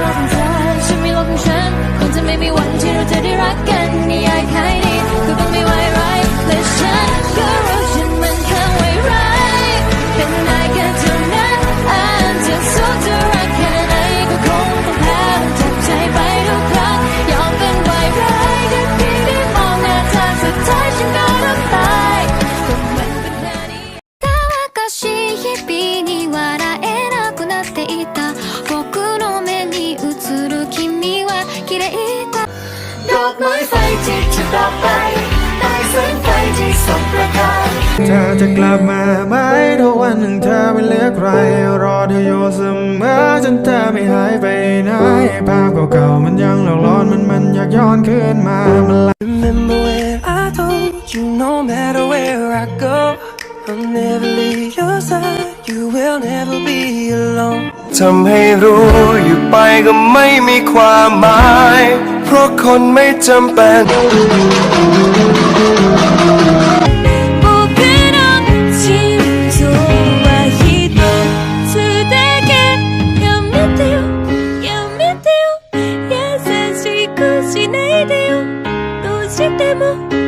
โลกของเธอฉันมีโลกของฉันคงจะไม่มีวันที่เราจะได้รักกันนิยายแค่นี้ก็ต้องไม่ไหวไรายและฉันก็รู้ฉันมันแค่ไว้ไรายเป็นนายแค่เท่านั้นอาจจะสู้จะรักแค่ไหนก็คงต้องแพ้ต้องเจ็บใจไปทุกครั้งยอมเป็นไว้ไรายแค่เพียงได้มองหน้าเธอสุดท้าย อกไม้ไฟที่จะดับไปได้แสงไฟที่ส่องประกายเธอจะกลับมาไหมถ้าวันหนึ่งเธอไม่เหลือใคร รอเธออยู่เสมอจนเธอไม่หายไปไหนภาพเก่าๆมันยังหลอกหลอนมันมันอยากย้อนคืนมามัน Remember when I told you no matter where I go, I'll never leave your side. You will never be alone. ทำให้รู้อยู่ไปก็ไม่มีความหมาย เพราะคนไม่จำเป็น 僕の心臓は一つだけやめてよやめてよ優しくしないでよどうしても